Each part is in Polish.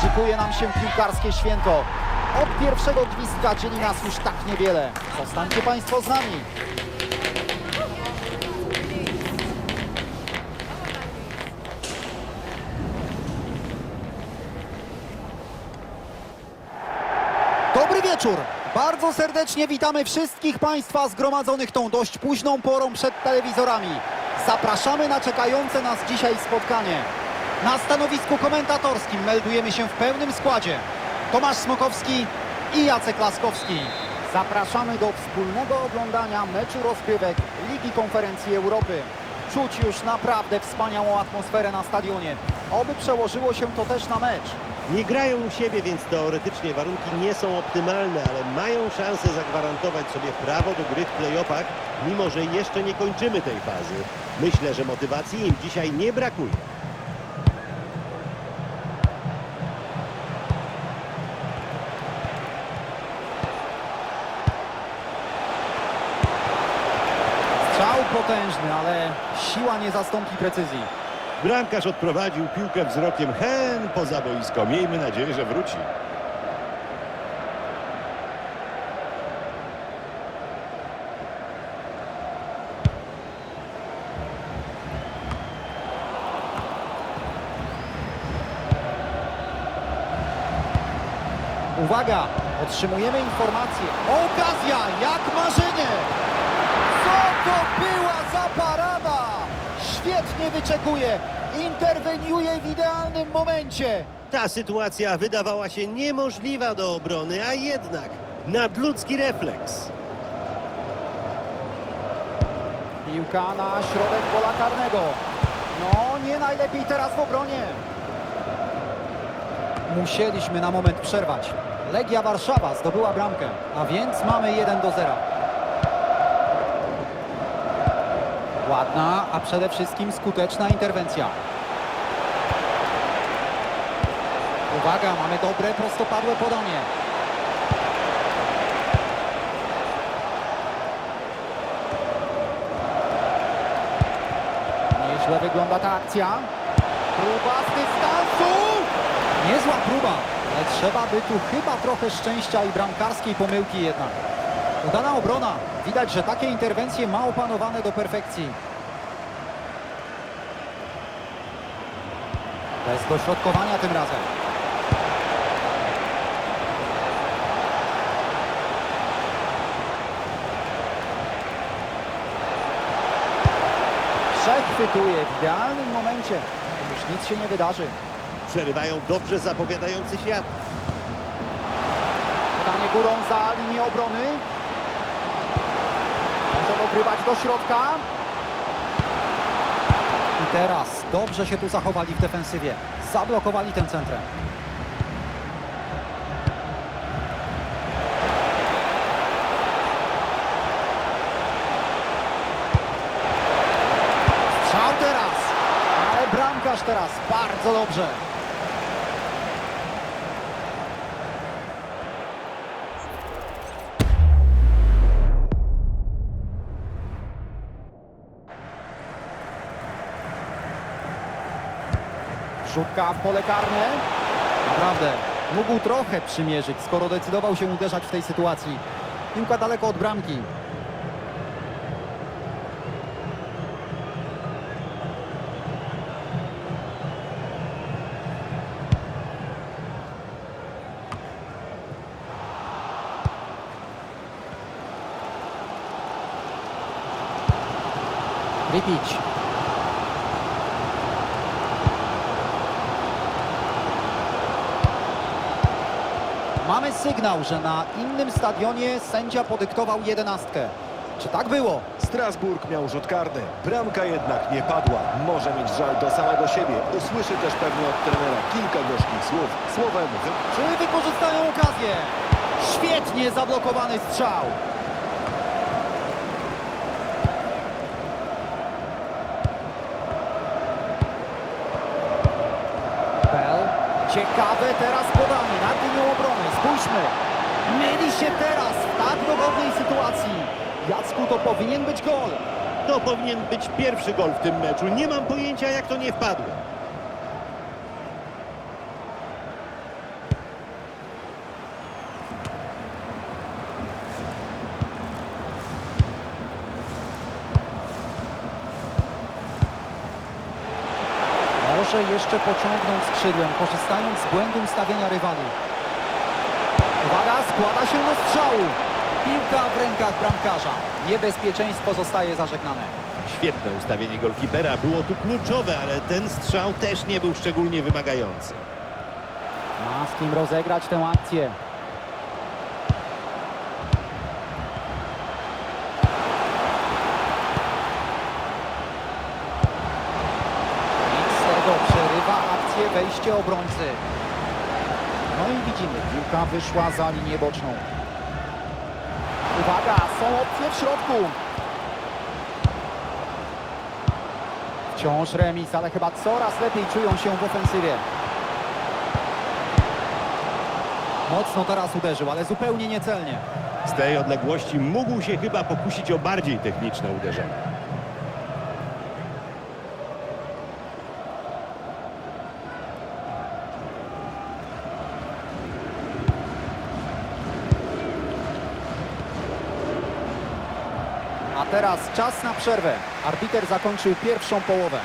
Szykuje nam się piłkarskie święto. Od pierwszego gwizdka dzieli nas już tak niewiele. Zostańcie Państwo z nami. Dobry wieczór! Bardzo serdecznie witamy wszystkich Państwa zgromadzonych tą dość późną porą przed telewizorami. Zapraszamy na czekające nas dzisiaj spotkanie. Na stanowisku komentatorskim meldujemy się w pełnym składzie. Tomasz Smokowski i Jacek Laskowski. Zapraszamy do wspólnego oglądania meczu rozgrywek Ligi Konferencji Europy. Czuć już naprawdę wspaniałą atmosferę na stadionie. Oby przełożyło się to też na mecz. Nie grają u siebie, więc teoretycznie warunki nie są optymalne, ale mają szansę zagwarantować sobie prawo do gry w play-offach, mimo że jeszcze nie kończymy tej fazy. Myślę, że motywacji im dzisiaj nie brakuje. Siła nie zastąpi precyzji. Bramkarz odprowadził piłkę wzrokiem hen poza boisko. Miejmy nadzieję, że wróci. Uwaga, otrzymujemy informację. Okazja, jak marzenie! Co to była za parada? Świetnie wyczekuje, interweniuje w idealnym momencie. Ta sytuacja wydawała się niemożliwa do obrony, a jednak nadludzki refleks. Piłka na środek pola karnego. No, nie najlepiej teraz w obronie. Musieliśmy na moment przerwać. Legia Warszawa zdobyła bramkę, a więc mamy 1 do 0. Ładna, a przede wszystkim skuteczna interwencja. Uwaga, mamy dobre, prostopadłe podanie. Nieźle wygląda ta akcja. Próba z dystansu. Niezła próba, ale trzeba by tu chyba trochę szczęścia i bramkarskiej pomyłki jednak. Udana obrona. Widać, że takie interwencje ma opanowane do perfekcji. Bez dośrodkowania tym razem. Przechwytuje w idealnym momencie. Już nic się nie wydarzy. Przerywają dobrze zapowiadający świat. Podanie górą za linię obrony. Dogrywać do środka. I teraz dobrze się tu zachowali w defensywie. Zablokowali ten centrem. Strzał teraz. Ale bramkarz teraz bardzo dobrze. Rzutka w pole karne. Naprawdę, mógł trochę przymierzyć, skoro decydował się uderzać w tej sytuacji. Piłka daleko od bramki. Ripić. Mamy sygnał, że na innym stadionie sędzia podyktował jedenastkę. Czy tak było? Strasburg miał rzut karny. Bramka jednak nie padła. Może mieć żal do samego siebie. Usłyszy też pewnie od trenera kilka gorzkich słów. Słowem. Czy wykorzystają okazję? Świetnie zablokowany strzał. Bell. Ciekawe teraz podanie linią obrony skuteczny. Mieli się teraz w tak dogodnej sytuacji. Jacku, to powinien być gol. To powinien być pierwszy gol w tym meczu. Nie mam pojęcia, jak to nie wpadło. może jeszcze pociągnąć skrzydłem, korzystając z błędu ustawienia rywali. Uwaga, składa się do strzału. Piłka w rękach bramkarza. Niebezpieczeństwo zostaje zażegnane. Świetne ustawienie golkipera, było tu kluczowe, ale ten strzał też nie był szczególnie wymagający. Ma z kim rozegrać tę akcję. Nic z tego przerywa akcję wejście obrońcy. No i widzimy, piłka wyszła za linię boczną. Uwaga, są opcje w środku. Wciąż remis, ale chyba coraz lepiej czują się w ofensywie. Mocno teraz uderzył, ale zupełnie niecelnie. Z tej odległości mógł się chyba pokusić o bardziej techniczne uderzenie. Teraz czas na przerwę. Arbiter zakończył pierwszą połowę.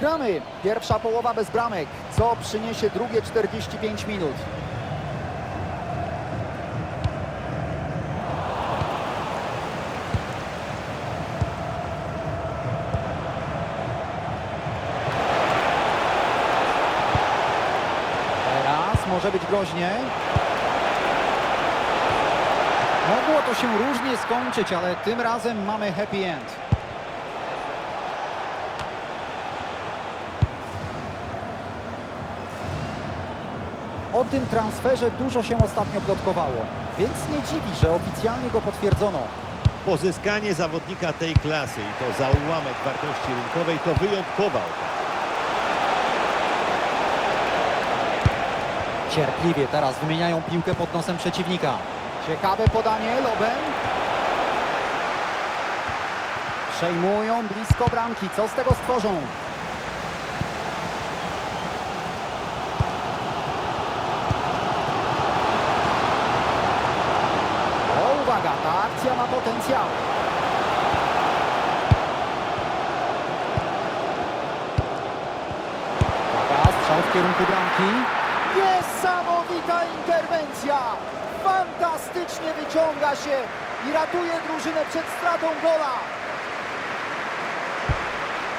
Gramy. Pierwsza połowa bez bramek. Co przyniesie drugie 45 minut? Teraz może być groźnie. Mogło to się różnie skończyć, ale tym razem mamy happy end. O tym transferze dużo się ostatnio plotkowało, więc nie dziwi, że oficjalnie go potwierdzono. Pozyskanie zawodnika tej klasy i to za ułamek wartości rynkowej to wyjątkowa okazja. Cierpliwie teraz wymieniają piłkę pod nosem przeciwnika. Ciekawe podanie lobem. Przejmują blisko bramki. Co z tego stworzą? O, uwaga, ta akcja ma potencjał. Uwaga, strzał w kierunku bramki. Niesamowita interwencja! Fantastycznie wyciąga się i ratuje drużynę przed stratą gola.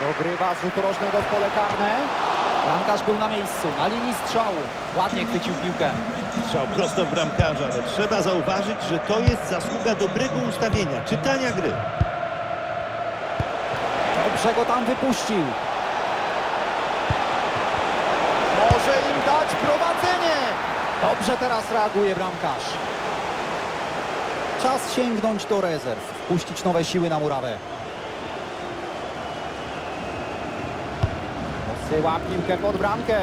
Dogrywa z rożnego w pole karne. Bramkarz był na miejscu, na linii strzału. Ładnie chwycił piłkę. Strzał prosto w bramkarza, ale trzeba zauważyć, że to jest zasługa dobrego ustawienia, czytania gry. Dobrze go tam wypuścił. Może im dać prowadzenie. Dobrze teraz reaguje bramkarz. Czas sięgnąć do rezerw, wpuścić nowe siły na murawę. Posyła piłkę pod bramkę.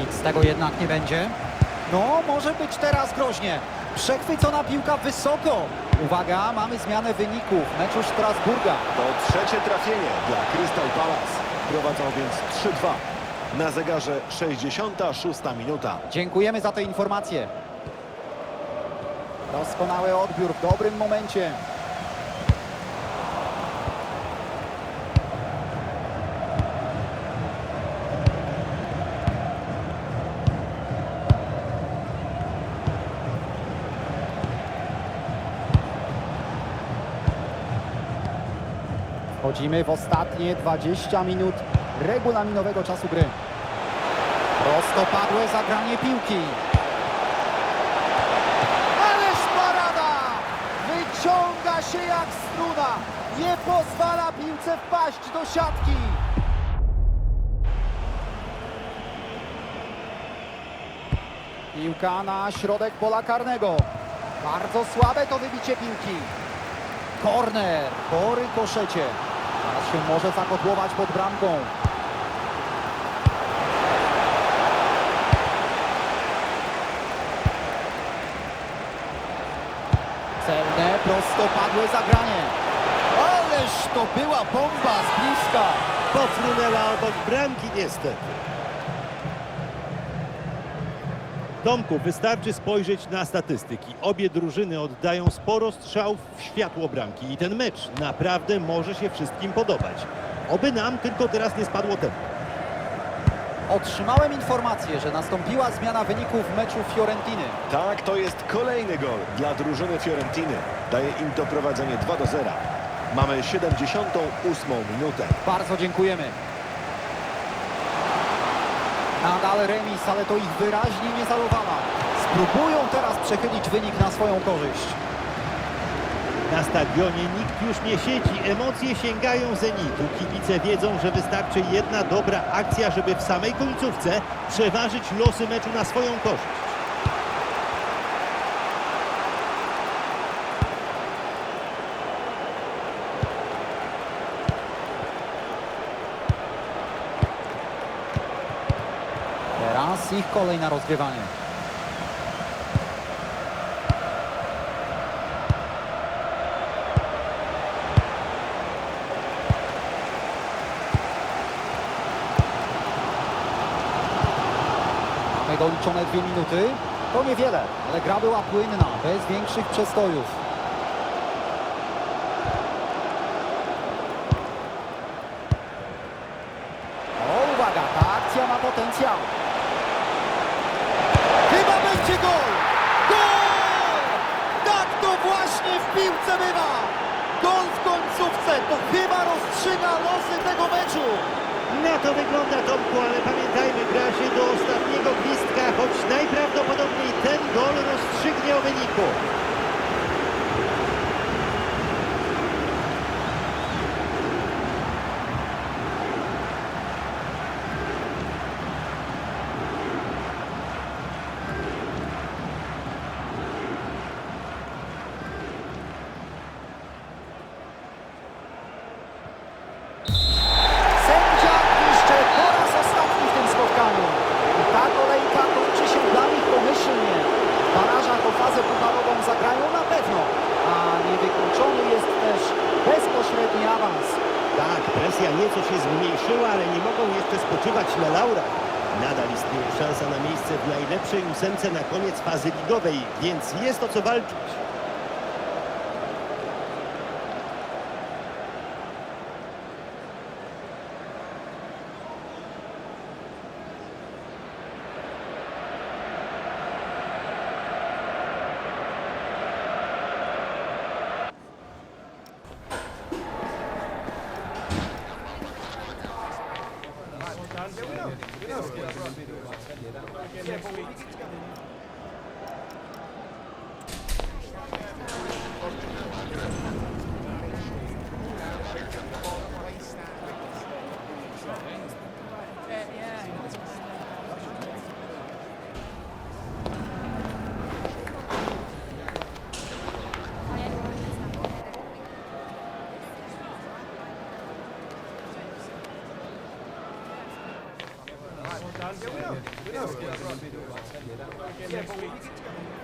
Nic z tego jednak nie będzie. No, może być teraz groźnie. Przechwycona piłka wysoko. Uwaga, mamy zmianę wyniku w meczu Strasburga. To trzecie trafienie dla Crystal Palace. Prowadzą więc 3-2. Na zegarze 66 minuta. Dziękujemy za te informacje. Doskonały odbiór w dobrym momencie. Wchodzimy w ostatnie 20 minut regulaminowego czasu gry. Prostopadłe zagranie piłki. Ależ parada! Wyciąga się jak struna. Nie pozwala piłce wpaść do siatki. Piłka na środek pola karnego. Bardzo słabe to wybicie piłki. Korner po rykoszecie. Teraz się może zakotłować pod bramką. Celne, prostopadłe zagranie. Ależ to była bomba z bliska. Pofrunęła obok bramki niestety. Tomku, wystarczy spojrzeć na statystyki. Obie drużyny oddają sporo strzałów w światło bramki i ten mecz naprawdę może się wszystkim podobać. Oby nam tylko teraz nie spadło tempo. Otrzymałem informację, że nastąpiła zmiana wyników w meczu Fiorentiny. Tak, to jest kolejny gol dla drużyny Fiorentiny. Daje im to prowadzenie 2 do 0. Mamy 78 minutę. Bardzo dziękujemy. Nadal remis, ale to ich wyraźnie nie zalowała. Spróbują teraz przechylić wynik na swoją korzyść. Na stadionie nikt już nie siedzi, emocje sięgają zenitu. Kibice wiedzą, że wystarczy jedna dobra akcja, żeby w samej końcówce przeważyć losy meczu na swoją korzyść. Teraz ich kolej na rozgrywanie. Mamy doliczone dwie minuty. To niewiele, ale gra była płynna, bez większych przestojów. O, uwaga, ta akcja ma potencjał. Chyba będzie gol! Gol! Tak to właśnie w piłce bywa! Gol w końcówce to chyba rozstrzyga losy tego meczu. Na to wygląda Tomku, ale pamiętajmy, gra się do ostatniego gwizdka, choć najprawdopodobniej ten gol rozstrzygnie o wyniku. Sędzia jeszcze po raz ostatni w tym spotkaniu. I ta kolejka kończy się dla nich pomyślnie. W barażach o fazę pucharową zagrają na pewno, a niewykluczony jest też bezpośredni awans. Tak, presja nieco się ale nie mogą jeszcze spoczywać na laurach. Nadal istnieje szansa na miejsce w najlepszej ósemce na koniec fazy ligowej, więc jest o co walczyć. Gracias. Yeah, but we need to